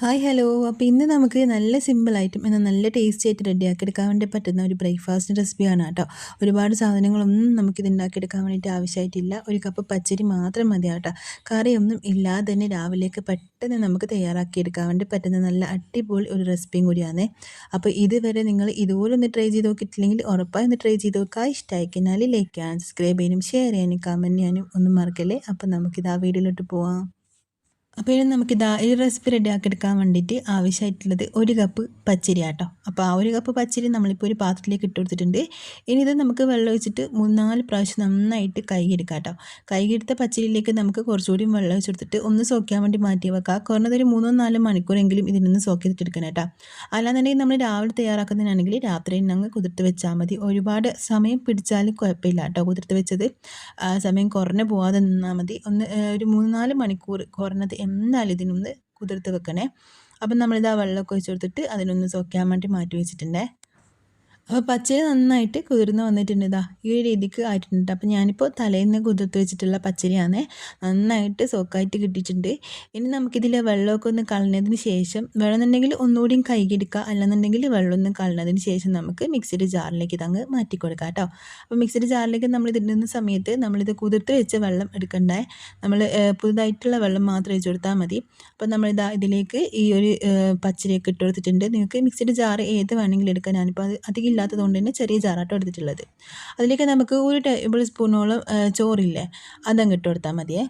Hi hello അപ്പോൾ ഇന്ന് നമുക്ക് നല്ല സിമ്പിളായിട്ടും എന്നാൽ നല്ല ടേസ്റ്റി ആയിട്ട് റെഡിയാക്കി എടുക്കാൻ വേണ്ടി പറ്റുന്ന ഒരു ബ്രേക്ക്ഫാസ്റ്റ് റെസിപ്പിയാണ് കേട്ടോ. ഒരുപാട് സാധനങ്ങളൊന്നും നമുക്കിത് ഉണ്ടാക്കിയെടുക്കാൻ വേണ്ടിയിട്ട് ആവശ്യമായിട്ടില്ല. ഒരു കപ്പ് പച്ചരി മാത്രം മതി കേട്ടോ. കറിയൊന്നും ഇല്ലാതെ തന്നെ രാവിലേക്ക് പെട്ടെന്ന് നമുക്ക് തയ്യാറാക്കിയെടുക്കാൻ വേണ്ടി പറ്റുന്ന നല്ല അടിപൊളി ഒരു റെസിപ്പിയും കൂടിയാണ്. അപ്പോൾ ഇതുവരെ നിങ്ങൾ ഇതുപോലെ ഒന്ന് ട്രൈ ചെയ്ത് നോക്കിയിട്ടില്ലെങ്കിൽ ഉറപ്പായി ഒന്ന് ട്രൈ ചെയ്ത് നോക്കുക. ഇഷ്ടമായി കഴിഞ്ഞാൽ ലൈക്ക് ചെയ്യാനും സബ്സ്ക്രൈബ് ചെയ്യാനും ഷെയർ ചെയ്യാനും കമന്റ് ചെയ്യാനും ഒന്നും മറക്കല്ലേ? അപ്പോൾ നമുക്കിത് ആ വീഡിയോയിലോട്ട് പോവാം. അപ്പോൾ ഇനി നമുക്കിതാ ഈ റെസിപ്പി റെഡിയാക്കി എടുക്കാൻ വേണ്ടിയിട്ട് ആവശ്യമായിട്ടുള്ളത് ഒരു കപ്പ് പച്ചരി ആട്ടോ അപ്പോൾ ആ ഒരു കപ്പ് പച്ചരി നമ്മളിപ്പോൾ ഒരു പാത്രത്തിലേക്ക് ഇട്ട് കൊടുത്തിട്ടുണ്ട്. ഇനി ഇത് നമുക്ക് വെള്ളം ഒഴിച്ചിട്ട് മൂന്നാൽ പ്രാവശ്യം നന്നായിട്ട് കൈകെടുക്കാം കേട്ടോ കൈകെടുത്ത പച്ചരിയിലേക്ക് നമുക്ക് കുറച്ചുകൂടി വെള്ളം ഒഴിച്ചെടുത്തിട്ട് ഒന്ന് സോക്കാൻ വേണ്ടി മാറ്റി വെക്കാം. കുറഞ്ഞതൊരു മൂന്നോ നാലോ മണിക്കൂറെങ്കിലും ഇതിനൊന്ന് സോക്ക് ചെയ്തിട്ട് എടുക്കണം കേട്ടോ. അല്ലാന്നുണ്ടെങ്കിൽ നമ്മൾ രാവിലെ തയ്യാറാക്കുന്നതിനാണെങ്കിൽ രാത്രി അങ്ങ് കുതിർത്ത് വെച്ചാൽ മതി. ഒരുപാട് സമയം പിടിച്ചാലും കുഴപ്പമില്ല കേട്ടോ കുതിർത്ത് വെച്ചത്. സമയം കുറഞ്ഞു പോവാതെ നിന്നാൽ മതി. ഒന്ന് ഒരു മൂന്ന് നാല് മണിക്കൂർ കുറഞ്ഞത് എന്നാലും ഇതിനൊന്ന് കുതിർത്ത് വെക്കണേ. അപ്പം നമ്മളിതാ വെള്ളമൊക്കെ ഒഴിച്ച് കൊടുത്തിട്ട് അതിനൊന്ന് സോക്കാൻ വേണ്ടി മാറ്റി വെച്ചിട്ടുണ്ടേ. അപ്പോൾ പച്ചരി നന്നായിട്ട് കുതിർന്ന് വന്നിട്ടുണ്ട് ഇതാ. ഈ രീതിക്ക് ആയിട്ടുണ്ട്. അപ്പോൾ ഞാനിപ്പോൾ തലേന്ന് കുതിർത്ത് വെച്ചിട്ടുള്ള പച്ചരിയാണ്. നന്നായിട്ട് സോക്കായിട്ട് കിട്ടിയിട്ടുണ്ട്. ഇനി നമുക്കിതിൽ വെള്ളമൊക്കെ ഒന്ന് കളഞ്ഞതിന് ശേഷം വേണമെന്നുണ്ടെങ്കിൽ ഒന്നുകൂടിയും കൈകെടുക്കുക അല്ലെന്നുണ്ടെങ്കിൽ വെള്ളം ഒന്ന് കളഞ്ഞതിന് ശേഷം നമുക്ക് മിക്സിയുടെ ജാറിലേക്ക് ഇതങ്ങ് മാറ്റി കൊടുക്കാം കേട്ടോ. അപ്പോൾ മിക്സിയുടെ ജാറിലേക്ക് നമ്മൾ ഇതിടുന്ന സമയത്ത് നമ്മളിത് കുതിർത്ത് വെച്ച വെള്ളം എടുക്കണ്ടേ. നമ്മൾ പുതുതായിട്ടുള്ള വെള്ളം മാത്രം ഒഴിച്ചു കൊടുത്താൽ മതി. അപ്പോൾ നമ്മളിതാ ഇതിലേക്ക് ഈ ഒരു പച്ചരിയൊക്കെ ഇട്ട് കൊടുത്തിട്ടുണ്ട്. നിങ്ങൾക്ക് മിക്സിയുടെ ജാർ ഏത് വേണമെങ്കിലും എടുക്കാം. ഞാനിപ്പോൾ അത് അധികം ഇല്ലാത്തത് കൊണ്ട് തന്നെ ചെറിയ ജാറാട്ടോ എടുത്തിട്ടുള്ളത്. അതിലേക്ക് നമുക്ക് ഒരു ടേബിൾ സ്പൂണോളം ചോറില്ലേ അതങ്ങ് ഇട്ട് കൊടുത്താൽ മതിയേ.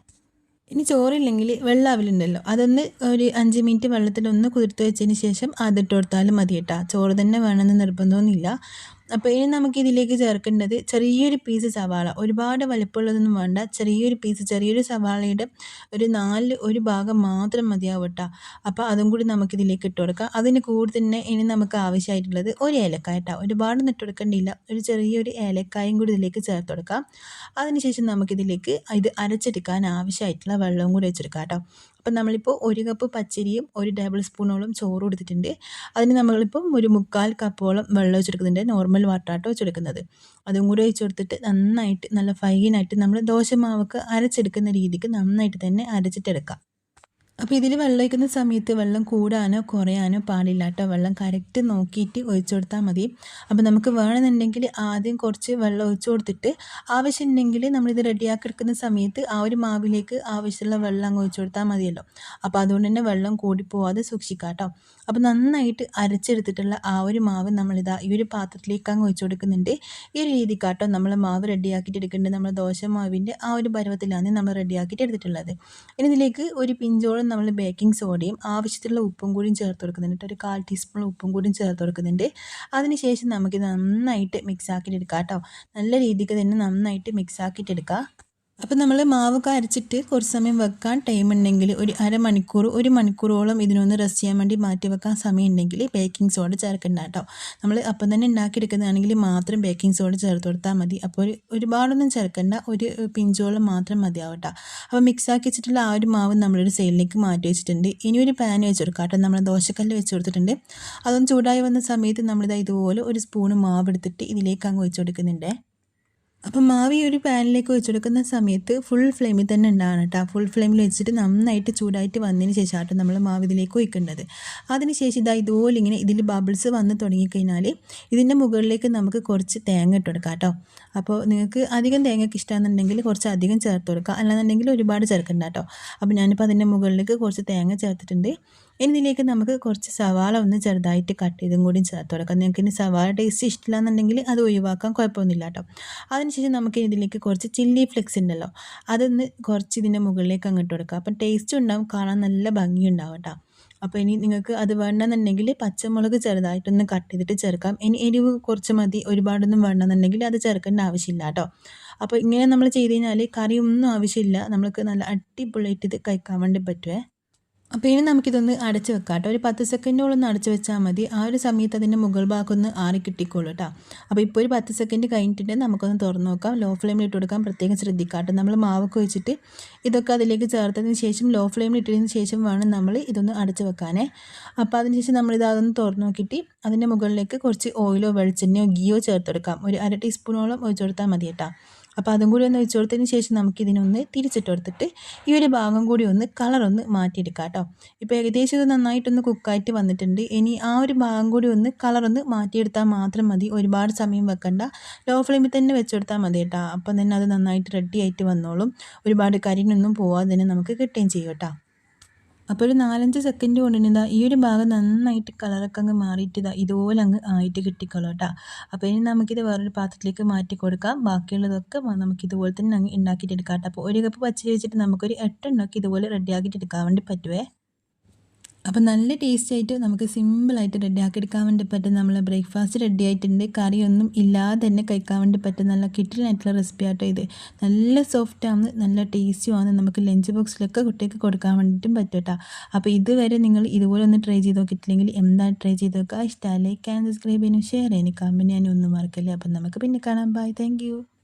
ഇനി ചോറില്ലെങ്കിൽ വെള്ളാവിലുണ്ടല്ലോ. അതൊന്ന് ഒരു അഞ്ച് മിനിറ്റ് വെള്ളത്തിൽ ഒന്ന് കുതിർത്ത് വെച്ചതിന് ശേഷം അതിട്ട് കൊടുത്താലും മതി കേട്ടോ ചോറ് തന്നെ വേണമെന്ന് നിർബന്ധമൊന്നുമില്ല. അപ്പോൾ ഇനി നമുക്ക് ഇതിലേക്ക് ചേർക്കേണ്ടത് ചെറിയൊരു പീസ് സവാള. ഒരുപാട് വലിപ്പമുള്ളതൊന്നും വേണ്ട. ചെറിയൊരു പീസ് ചെറിയൊരു സവാളയുടെ ഒരു നാല് ഒരു ഭാഗം മാത്രം മതിയാവും കേട്ടോ. അപ്പോൾ അതും കൂടി നമുക്കിതിലേക്ക് ഇട്ട് കൊടുക്കാം. അതിന് കൂടി തന്നെ ഇനി നമുക്ക് ആവശ്യമായിട്ടുള്ളത് ഒരു ഏലക്കായ കേട്ടോ. ഒരുപാട് ഇട്ട് കൊടുക്കേണ്ടിയില്ല ഒരു ചെറിയൊരു ഏലക്കായും കൂടി ഇതിലേക്ക് ചേർത്ത് കൊടുക്കാം. അതിനുശേഷം നമുക്കിതിലേക്ക് ഇത് അരച്ചെടുക്കാൻ ആവശ്യമായിട്ടുള്ള വെള്ളവും കൂടി വെച്ചെടുക്കാം കേട്ടോ. അപ്പം നമ്മളിപ്പോൾ ഒരു കപ്പ് പച്ചരിയും ഒരു ടേബിൾ സ്പൂണോളം ചോറ് കൊടുത്തിട്ടുണ്ട്. അതിന് നമ്മളിപ്പം ഒരു മുക്കാൽ കപ്പോളം വെള്ളം വെച്ചെടുക്കുന്നുണ്ട് നോർമൽ വാട്ടാട്ടോ വെച്ചെടുക്കുന്നത് അതും കൂടി ഒഴിച്ചു കൊടുത്തിട്ട് നന്നായിട്ട് നല്ല ഫൈനായിട്ട് നമ്മൾ ദോശമാവൊക്കെ അരച്ചെടുക്കുന്ന രീതിക്ക് നന്നായിട്ട് തന്നെ അരച്ചിട്ടെടുക്കാം. അപ്പോൾ ഇതിൽ വെള്ളം ഒഴിക്കുന്ന സമയത്ത് വെള്ളം കൂടാനോ കുറയാനോ പാടില്ല കേട്ടോ വെള്ളം കറക്റ്റ് നോക്കിയിട്ട് ഒഴിച്ചു കൊടുത്താൽ മതി. അപ്പോൾ നമുക്ക് വേണമെന്നുണ്ടെങ്കിൽ ആദ്യം കുറച്ച് വെള്ളം ഒഴിച്ചു കൊടുത്തിട്ട് ആവശ്യമുണ്ടെങ്കിൽ നമ്മളിത് റെഡിയാക്കി എടുക്കുന്ന സമയത്ത് ആ ഒരു മാവിലേക്ക് ആവശ്യമുള്ള വെള്ളം അങ്ങ് ഒഴിച്ചു കൊടുത്താൽ മതിയല്ലോ. അപ്പോൾ അതുകൊണ്ട് തന്നെ വെള്ളം കൂടിപ്പോവാതെ സൂക്ഷിക്കാം കേട്ടോ അപ്പോൾ നന്നായിട്ട് അരച്ചെടുത്തിട്ടുള്ള ആ ഒരു മാവ് നമ്മളിതാ ഈ ഒരു പാത്രത്തിലേക്ക് അങ്ങ് ഒഴിച്ചു കൊടുക്കുന്നുണ്ട്. ഈ ഒരു രീതി രീതിക്കാട്ടോ നമ്മൾ മാവ് റെഡിയാക്കിയിട്ട് എടുക്കേണ്ടത്. നമ്മൾ ദോശ മാവിന്റെ ആ ഒരു പരുവത്തിലാണ് നമ്മൾ റെഡിയാക്കിയിട്ട് എടുത്തിട്ടുള്ളത്. ഇനി ഇതിലേക്ക് ഒരു പിഞ്ചോളം നമ്മൾ ബേക്കിംഗ് സോഡയും ആവശ്യത്തിലുള്ള ഉപ്പും കൂടിയും ചേർത്ത് കൊടുക്കുന്നുണ്ട് ഒരു കാൽ ടീസ്പൂൺ ഉപ്പും കൂടിയും ചേർത്ത് കൊടുക്കുന്നുണ്ട്. അതിനുശേഷം നമുക്കിത് നന്നായിട്ട് മിക്സ് ആക്കിയിട്ട് എടുക്കാം കേട്ടോ. നല്ല രീതിക്ക് തന്നെ നന്നായിട്ട് മിക്സ് ആക്കിയിട്ട് എടുക്കുക അപ്പോൾ നമ്മൾ മാവ് അരച്ചിട്ട് കുറച്ച് സമയം വെക്കാൻ ടൈം ഉണ്ടെങ്കിൽ ഒരു അരമണിക്കൂർ ഒരു മണിക്കൂറോളം ഇതിനൊന്ന് റെസ്റ്റ് ചെയ്യാൻ വേണ്ടി മാറ്റി വെക്കാൻ സമയം ഉണ്ടെങ്കിൽ ബേക്കിംഗ് സോഡ ചേർക്കണ്ട കേട്ടോ നമ്മൾ അപ്പം തന്നെ ഉണ്ടാക്കിയെടുക്കുന്നതാണെങ്കിൽ മാത്രം ബേക്കിംഗ് സോഡ ചേർത്ത് കൊടുത്താൽ മതി. അപ്പോൾ ഒരു ഒരുപാടൊന്നും ചേർക്കണ്ട ഒരു പിഞ്ചോളം മാത്രം മതിയാവും കേട്ടോ അപ്പോൾ മിക്സാക്കി വെച്ചിട്ടുള്ള ആ ഒരു മാവ് നമ്മളൊരു സൈഡിലേക്ക് മാറ്റി വെച്ചിട്ടുണ്ട്. ഇനി ഒരു പാൻ വെച്ച് കൊടുക്കാം കേട്ടോ നമ്മൾ ദോശക്കല്ല് വെച്ച് കൊടുത്തിട്ടുണ്ട്. അതൊന്ന് ചൂടായി വന്ന സമയത്ത് നമ്മളിത് ഇതുപോലെ ഒരു സ്പൂണ് മാവ് എടുത്തിട്ട് ഇതിലേക്ക് അങ്ങ് വെച്ച് കൊടുക്കുന്നുണ്ട്. അപ്പം മാവി ഒരു പാനിലേക്ക് വെച്ചെടുക്കുന്ന സമയത്ത് ഫുൾ ഫ്ലെയിമിൽ തന്നെ ഉണ്ടാകണം കേട്ടോ. ഫുൾ ഫ്ലെയിമിൽ വെച്ചിട്ട് നന്നായിട്ട് ചൂടായിട്ട് വന്നതിന് ശേഷമായിട്ട് നമ്മൾ മാവ് ഇതിലേക്ക് ഒഴിക്കേണ്ടത്. അതിനുശേഷം ഇതാ ഇതുപോലെ ഇങ്ങനെ ഇതിൽ ബബിൾസ് വന്ന് തുടങ്ങിക്കഴിഞ്ഞാൽ ഇതിന്റെ മുകളിലേക്ക് നമുക്ക് കുറച്ച് തേങ്ങ ഇട്ട് കൊടുക്കാം കേട്ടോ. അപ്പോൾ നിങ്ങൾക്ക് അധികം തേങ്ങയ്ക്ക് ഇഷ്ടമാണെന്നുണ്ടെങ്കിൽ കുറച്ച് അധികം ചേർത്ത് കൊടുക്കുക അല്ലാന്നുണ്ടെങ്കിൽ ഒരുപാട് ചേർക്കണ്ട കേട്ടോ. അപ്പോൾ ഞാനിപ്പോൾ അതിന്റെ മുകളിലേക്ക് കുറച്ച് തേങ്ങ ചേർത്തിട്ടുണ്ട്. ഇനി ഇതിലേക്ക് നമുക്ക് കുറച്ച് സവാള ഒന്ന് ചെറുതായിട്ട് കട്ട് ചെയ്തും കൂടി ചേർത്ത് കൊടുക്കാം നിങ്ങൾക്ക് ഇനി സവാള ടേസ്റ്റ് ഇഷ്ടമില്ലാന്നുണ്ടെങ്കിൽ അത് ഒഴിവാക്കാൻ കുഴപ്പമൊന്നുമില്ല കേട്ടോ. അതിനുശേഷം നമുക്ക് ഇതിലേക്ക് കുറച്ച് ചില്ലി ഫ്ലെക്സ് ഉണ്ടല്ലോ. അതൊന്ന് കുറച്ച് ഇതിന്റെ മുകളിലേക്ക് അങ്ങോട്ട് കൊടുക്കാം. അപ്പം ടേസ്റ്റ് ഉണ്ടാവും കാണാൻ നല്ല ഭംഗിയുണ്ടാവും കേട്ടോ. അപ്പോൾ ഇനി നിങ്ങൾക്ക് അത് വേണമെന്നുണ്ടെങ്കിൽ പച്ചമുളക് ചെറുതായിട്ടൊന്ന് കട്ട് ചെയ്തിട്ട് ചേർക്കാം. ഇനി എരിവ് കുറച്ച് മതി. ഒരുപാടൊന്നും വേണമെന്നുണ്ടെങ്കിൽ അത് ചേർക്കേണ്ട ആവശ്യമില്ല കേട്ടോ. അപ്പോൾ ഇങ്ങനെ നമ്മൾ ചെയ്ത് കഴിഞ്ഞാൽ കറിയൊന്നും ആവശ്യമില്ല. നമ്മൾക്ക് നല്ല അടിപൊളിയായിട്ട് ഇത് കഴിക്കാൻ വേണ്ടി പറ്റുമേ അപ്പോൾ ഇനി നമുക്കിതൊന്ന് അടച്ച് വെക്കാം കേട്ടോ ഒരു പത്ത് സെക്കൻഡോളം ഒന്ന് അടച്ച് വെച്ചാൽ മതി. ആ ഒരു സമയത്ത് അതിന്റെ മുകൾ ഭാഗം ഒന്ന് ആറി കിട്ടിക്കോളൂ കേട്ടോ അപ്പോൾ ഇപ്പോൾ ഒരു പത്ത് സെക്കൻഡ് കഴിഞ്ഞിട്ട് നമുക്കൊന്ന് തുറന്ന് നോക്കാം. ലോ ഫ്ലെയിമിൽ ഇട്ട് കൊടുക്കാൻ പ്രത്യേകം ശ്രദ്ധിക്കാം കേട്ടോ നമ്മൾ മാവൊക്കെ വെച്ചിട്ട് ഇതൊക്കെ അതിലേക്ക് ചേർത്തതിന് ശേഷം ലോ ഫ്ലെയിമിൽ ഇട്ടതിന് ശേഷം വേണം നമ്മൾ ഇതൊന്ന് അടച്ച് വെക്കാനേ. അപ്പോൾ അതിന് ശേഷം നമ്മളിത് അതൊന്ന് തുറന്ന് നോക്കിയിട്ട് അതിന്റെ മുകളിലേക്ക് കുറച്ച് ഓയിലോ വെളിച്ചെണ്ണയോ ഗീയോ ചേർത്തെടുക്കാം. ഒരു അര ടീസ്പൂണോളം ഒഴിച്ചു കൊടുത്താൽ മതി കേട്ടോ അപ്പോൾ അതും കൂടി ഒന്ന് വെച്ച് കൊടുത്തതിന് ശേഷം നമുക്ക് ഇതിനൊന്ന് തിരിച്ചിട്ട് കൊടുത്തിട്ട് ഈ ഒരു ഭാഗം കൂടി ഒന്ന് കളറൊന്ന് മാറ്റിയെടുക്കാം കേട്ടോ. ഇപ്പോൾ ഏകദേശം ഇത് നന്നായിട്ടൊന്ന് കുക്കായിട്ട് വന്നിട്ടുണ്ട്. ഇനി ആ ഒരു ഭാഗം കൂടി ഒന്ന് കളറൊന്ന് മാറ്റിയെടുത്താൽ മാത്രം മതി. ഒരുപാട് സമയം വെക്കണ്ട. ലോ ഫ്ലെയിമിൽ തന്നെ വെച്ചെടുത്താൽ മതി കേട്ടോ. അപ്പം തന്നെ അത് നന്നായിട്ട് റെഡി ആയിട്ട് വന്നോളും. ഒരുപാട് കരിനൊന്നും പോവാതെ തന്നെ നമുക്ക് കിട്ടുകയും ചെയ്യും കേട്ടോ. അപ്പോൾ ഒരു നാലഞ്ച് സെക്കൻഡ് കൊണ്ട് ഇതാ ഈ ഒരു ഭാഗം നന്നായിട്ട് കളറൊക്കെ അങ്ങ് മാറിയിട്ട് ഇതാ ഇതുപോലെ അങ്ങ് ആയിട്ട് കിട്ടിക്കോളൂ കേട്ടോ അപ്പോൾ ഇനി നമുക്കിത് വേറൊരു പാത്രത്തിലേക്ക് മാറ്റി കൊടുക്കാം. ബാക്കിയുള്ളതൊക്കെ നമുക്ക് ഇതുപോലെ തന്നെ അങ്ങ് ഉണ്ടാക്കിയിട്ട് എടുക്കാം കേട്ടോ അപ്പോൾ ഒരു കപ്പ് പച്ചരി വെച്ചിട്ട് നമുക്കൊരു എട്ടെണ്ണമൊക്കെ ഇതുപോലെ റെഡിയാക്കിയിട്ട് എടുക്കാൻ വേണ്ടി പറ്റുമേ അപ്പോൾ നല്ല ടേസ്റ്റ് ആയിട്ട് നമുക്ക് സിമ്പിളായിട്ട് റെഡിയാക്കി എടുക്കാൻ വേണ്ടി പറ്റും നമ്മൾ ബ്രേക്ക്ഫാസ്റ്റ് റെഡി ആയിട്ടുണ്ട് കറിയൊന്നും ഇല്ലാതെ തന്നെ കഴിക്കാൻ വേണ്ടി പറ്റും നല്ല കിറ്റിലായിട്ടുള്ള റെസിപ്പി ആട്ടോ ഇത്. നല്ല സോഫ്റ്റ് ആണ് നല്ല ടേസ്റ്റുമാണ് നമുക്ക് ലഞ്ച് ബോക്സിലൊക്കെ കുട്ടികൾക്ക് കൊടുക്കാൻ വേണ്ടിയിട്ടും പറ്റും കേട്ടോ. അപ്പോൾ ഇതുവരെ നിങ്ങൾ ഇതുപോലെ ഒന്ന് ട്രൈ ചെയ്ത് നോക്കിയിട്ടില്ലെങ്കിൽ എന്താ ട്രൈ ചെയ്ത് നോക്കുക? ഇഷ്ടമല്ലേ ക്യാൻ സബ്സ്ക്രൈബ് ചെയ്യാനും ഷെയർ ചെയ്യാനും കമ്പനി ഞാനും ഒന്നും മറക്കല്ലേ. അപ്പം നമുക്ക് പിന്നെ കാണാം. Bye thank